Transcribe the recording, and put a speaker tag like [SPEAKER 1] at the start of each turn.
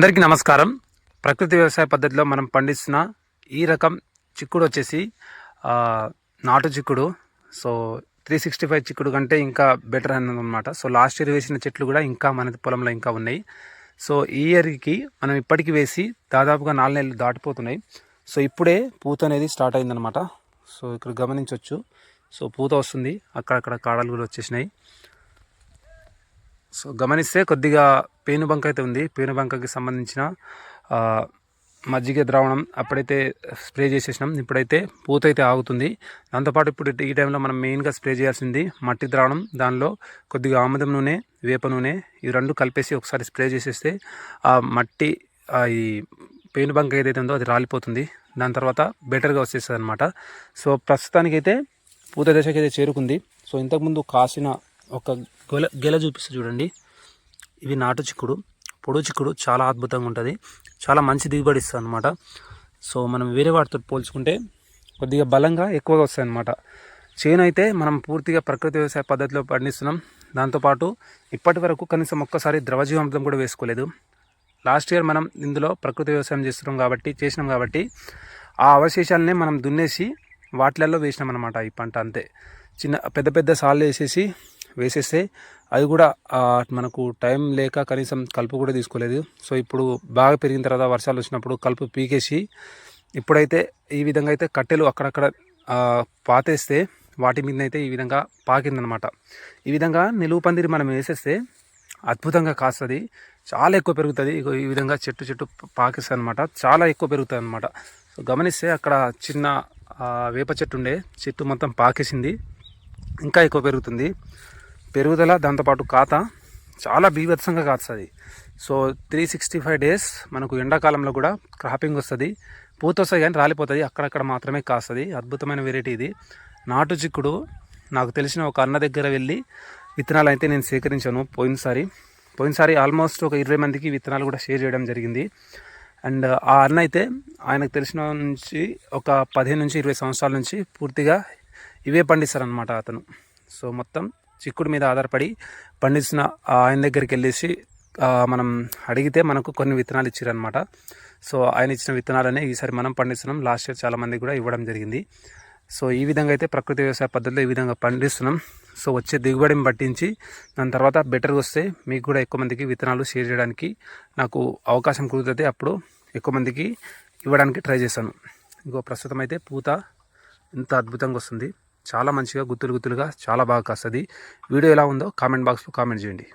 [SPEAKER 1] అందరికీ నమస్కారం. ప్రకృతి వ్యవసాయ పద్ధతిలో మనం పండిస్తున్న ఈ రకం చిక్కుడు వచ్చేసి నాటు చిక్కుడు. సో త్రీ సిక్స్టీ ఫైవ్ చిక్కుడు కంటే ఇంకా బెటర్ అనమాట సో లాస్ట్ ఇయర్ వేసిన చెట్లు కూడా ఇంకా మన పొలంలో ఇంకా ఉన్నాయి. సో ఈ ఇయర్కి మనం ఇప్పటికి వేసి దాదాపుగా నాలుగు నెలలు దాటిపోతున్నాయి. సో ఇప్పుడే పూత అనేది స్టార్ట్ అయిందనమాట సో ఇక్కడ గమనించవచ్చు సో పూత వస్తుంది. అక్కడక్కడ కాడలు కూడా వచ్చేసినాయి. సో గమనిస్తే కొద్దిగా పేనుబంక అయితే ఉంది. పేనుబంకకి సంబంధించిన మజ్జిగ ద్రావణం అప్పుడైతే స్ప్రే చేసేసినాం. ఇప్పుడైతే పూత అయితే ఆగుతుంది. దాంతోపాటు ఇప్పుడు ఈ టైంలో మనం మెయిన్గా స్ప్రే చేయాల్సింది మట్టి ద్రావణం. దానిలో కొద్దిగా ఆముదం నూనె వేప నూనె ఇవి రెండు కలిపేసి ఒకసారి స్ప్రే చేసేస్తే ఆ మట్టి ఈ పేనుబంక ఏదైతే ఉందో అది రాలిపోతుంది. దాని తర్వాత బెటర్గా వచ్చేస్తుంది అనమాట సో ప్రస్తుతానికైతే పూత దశకైతే చేరుకుంది. సో ఇంతకుముందు కాసిన ఒక గెల గెల చూపిస్తే చూడండి. ఇవి నాటు చిక్కుడు. పొడు చిక్కుడు చాలా అద్భుతంగా ఉంటుంది. చాలా మంచి దిగుబడి ఇస్తుంది అనమాట సో మనం వేరే వాటితో పోల్చుకుంటే కొద్దిగా బలంగా ఎక్కువగా వస్తాయి అనమాట చేను అయితే మనం పూర్తిగా ప్రకృతి వ్యవసాయ పద్ధతిలో పండిస్తున్నాం. దాంతోపాటు ఇప్పటి వరకు కనీసం ఒక్కసారి ద్రవజీవామృతం కూడా వేసుకోలేదు. లాస్ట్ ఇయర్ మనం ఇందులో ప్రకృతి వ్యవసాయం చేస్తున్నాం కాబట్టి చేసినాం కాబట్టి ఆ అవశేషాలనే మనం దున్నేసి వాటిలలో వేసినాం అనమాట ఈ పంట అంతే. చిన్న పెద్ద పెద్ద సాళ్ళు వేసేసి వేసేస్తే అది కూడా మనకు టైం లేక కనీసం కలుపు కూడా తీసుకోలేదు. సో ఇప్పుడు బాగా పెరిగిన తర్వాత వర్షాలు వచ్చినప్పుడు కలుపు పీకేసి ఇప్పుడైతే ఈ విధంగా అయితే కట్టెలు అక్కడక్కడ పాతేస్తే వాటి మీద అయితే ఈ విధంగా పాకిందనమాట. ఈ విధంగా నిలువు పందిరి మనం వేసేస్తే అద్భుతంగా కాస్తుంది. చాలా ఎక్కువ పెరుగుతుంది. ఇగో ఈ విధంగా చెట్టు చెట్టు పాకిస్తుంది అనమాట చాలా ఎక్కువ పెరుగుతుంది అనమాట సో గమనిస్తే అక్కడ చిన్న వేప చెట్టు ఉండే. చెట్టు మొత్తం పాకేసింది. ఇంకా ఎక్కువ పెరుగుతుంది. పెరుగుదల దాంతోపాటు కాత చాలా బీభత్సంగా కాస్తుంది. So three sixty five days మనకు ఎండాకాలంలో కూడా క్రాపింగ్ వస్తుంది. పూత వస్తాయి కానీ రాలిపోతుంది. అక్కడక్కడ మాత్రమే కాస్తుంది. అద్భుతమైన వెరైటీ ఇది. నాటు చిక్కుడు నాకు తెలిసిన ఒక అన్న దగ్గర వెళ్ళి విత్తనాలు అయితే నేను సేకరించాను పోయినసారి. పోయినసారి ఆల్మోస్ట్ ఒక ఇరవై మందికి విత్తనాలు కూడా షేర్ చేయడం జరిగింది. అండ్ ఆ అన్న అయితే ఆయనకు తెలిసిన నుంచి ఒక పదిహేను నుంచి ఇరవై సంవత్సరాల నుంచి పూర్తిగా ఇవే పండిస్తారనమాట అతను. సో మొత్తం చిక్కుడు మీద ఆధారపడి పండించిన ఆయన దగ్గరికి వెళ్ళేసి మనం అడిగితే మనకు కొన్ని విత్తనాలు ఇచ్చారనమాట సో ఆయన ఇచ్చిన విత్తనాలనే ఈసారి మనం పండిస్తున్నాం. లాస్ట్ ఇయర్ చాలామంది కూడా ఇవ్వడం జరిగింది. సో ఈ విధంగా అయితే ప్రకృతి వ్యవసాయ పద్ధతిలో ఈ విధంగా పండిస్తున్నాం. సో వచ్చే దిగుబడిని పట్టించి దాని తర్వాత బెటర్గా వస్తే మీకు కూడా ఎక్కువ మందికి విత్తనాలు షేర్ చేయడానికి నాకు అవకాశం కుదురుతుంది. అప్పుడు ఎక్కువ మందికి ఇవ్వడానికి ట్రై చేశాను. ఇంకో ప్రస్తుతం అయితే పూత ఎంత అద్భుతంగా వస్తుంది. చాలా మంచిగా గుత్తులు గుత్తులుగా చాలా బాగా కాస్తుంది. వీడియో ఎలా ఉందో కామెంట్ బాక్స్లో కామెంట్ చేయండి.